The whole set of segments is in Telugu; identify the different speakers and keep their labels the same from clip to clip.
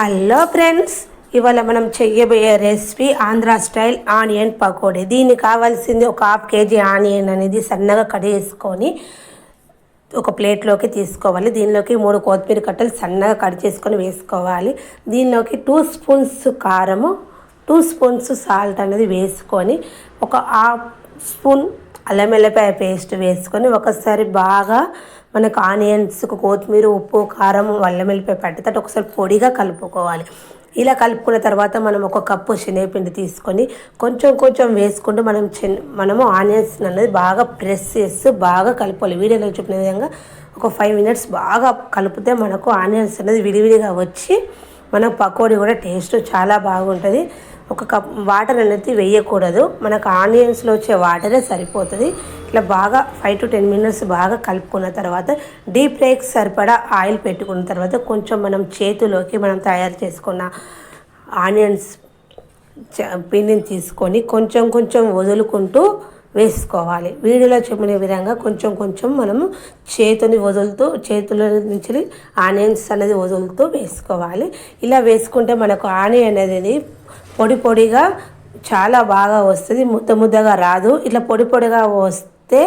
Speaker 1: హలో ఫ్రెండ్స్ ఇవాళ మనం చెయ్యబోయే recipe Andhra style onion pakodi. దీనికి కావాల్సింది ఒక హాఫ్ కేజీ ఆనియన్ అనేది సన్నగా కట్ చేసుకొని ఒక ప్లేట్లోకి తీసుకోవాలి. దీనిలోకి మూడు కొత్తిమీర కట్టలు సన్నగా కట్ చేసుకొని వేసుకోవాలి. దీనిలోకి టూ స్పూన్స్ కారము టూ స్పూన్స్ సాల్ట్ అనేది వేసుకొని ఒక హాఫ్ స్పూన్ అల్లం వెల్లిపాయ పేస్ట్ వేసుకొని ఒకసారి బాగా మనకు ఆనియన్స్ కొత్తిమీర ఉప్పు కారం అల్లం వెల్లిపాయ పట్టేటట్టు ఒకసారి పొడిగా కలుపుకోవాలి. ఇలా కలుపుకున్న తర్వాత మనం ఒక కప్పు శనగపిండి తీసుకొని కొంచెం కొంచెం వేసుకుంటూ మనం చిన్న మనము ఆనియన్స్ అనేది బాగా ప్రెస్ చేస్తూ బాగా కలుపుకోవాలి. వీడియోలో చూపిన విధంగా ఒక ఫైవ్ మినిట్స్ బాగా కలిపితే మనకు ఆనియన్స్ అనేది విడివిడిగా వచ్చి మనకు పకోడీ కూడా టేస్ట్ చాలా బాగుంటుంది. ఒక కప్ వాటర్ అనేది వేయకూడదు. మనకు ఆనియన్స్లో వచ్చే వాటరే సరిపోతుంది. ఇట్లా బాగా ఫైవ్ టు టెన్ మినిట్స్ బాగా కలుపుకున్న తర్వాత డీప్ ఫ్రైకి సరిపడా ఆయిల్ పెట్టుకున్న తర్వాత కొంచెం మనం చేతిలోకి మనం తయారు చేసుకున్న ఆనియన్స్ పిండిని తీసుకొని కొంచెం కొంచెం వదులుకుంటూ వేసుకోవాలి. వీడియోలో చెప్పిన విధంగా కొంచెం కొంచెం మనము చేతిని వదులుతూ చేతుల నుంచి ఆనియన్స్ అనేది వదులుతూ వేసుకోవాలి. ఇలా వేసుకుంటే మనకు ఆనియన్ అనేది పొడి పొడిగా చాలా బాగా వస్తుంది ముద్ద ముద్దగా రాదు. ఇట్లా పొడి పొడిగా వస్తే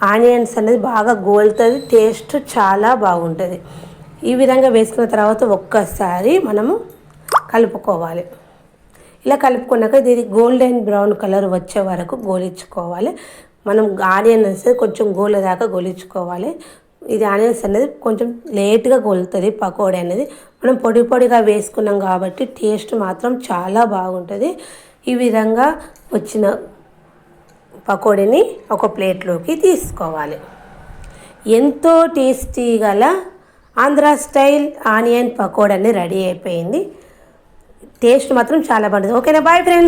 Speaker 1: ఆనియన్స్ అనేది బాగా గోలుతుంది టేస్ట్ చాలా బాగుంటుంది. ఈ విధంగా వేసుకున్న తర్వాత ఒక్కసారి మనము కలుపుకోవాలి. ఇలా కలుపుకున్నాక ఇది గోల్డెన్ బ్రౌన్ కలర్ వచ్చే వరకు గోలించుకోవాలి. మనం ఆనియన్స్ కొంచెం గోల దాకా గోలించుకోవాలి. ఇది ఆనియన్స్ అనేది కొంచెం లేట్గా గోలుతుంది పకోడీ అనేది. మనం పొడి పొడిగా వేసుకున్నాం కాబట్టి టేస్ట్ మాత్రం చాలా బాగుంటుంది. ఈ విధంగా వచ్చిన పకోడీని ఒక ప్లేట్లోకి తీసుకోవాలి. ఎంతో టేస్టీ గల Andhra style onion pakodi ready అయిపోయింది. టేస్ట్ మాత్రం చాలా బాగుంటుంది. ఓకేనా? Bye friends.